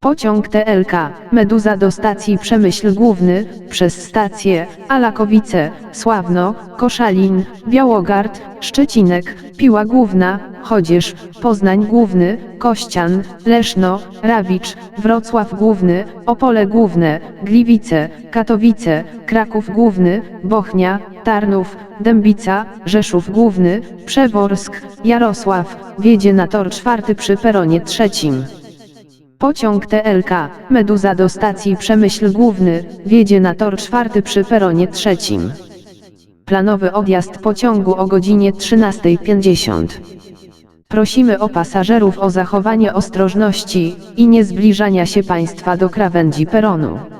Pociąg TLK, Meduza do stacji Przemyśl Główny, przez stację, Alakowice, Sławno, Koszalin, Białogard, Szczecinek, Piła Główna, Chodzież, Poznań Główny, Kościan, Leszno, Rawicz, Wrocław Główny, Opole Główne, Gliwice, Katowice, Kraków Główny, Bochnia, Tarnów, Dębica, Rzeszów Główny, Przeworsk, Jarosław, wiedzie na tor czwarty przy peronie trzecim. Pociąg TLK, Meduza do stacji Przemyśl Główny, wiedzie na tor czwarty przy peronie trzecim. Planowy odjazd pociągu o godzinie 13.50. Prosimy o pasażerów o zachowanie ostrożności i nie zbliżania się Państwa do krawędzi peronu.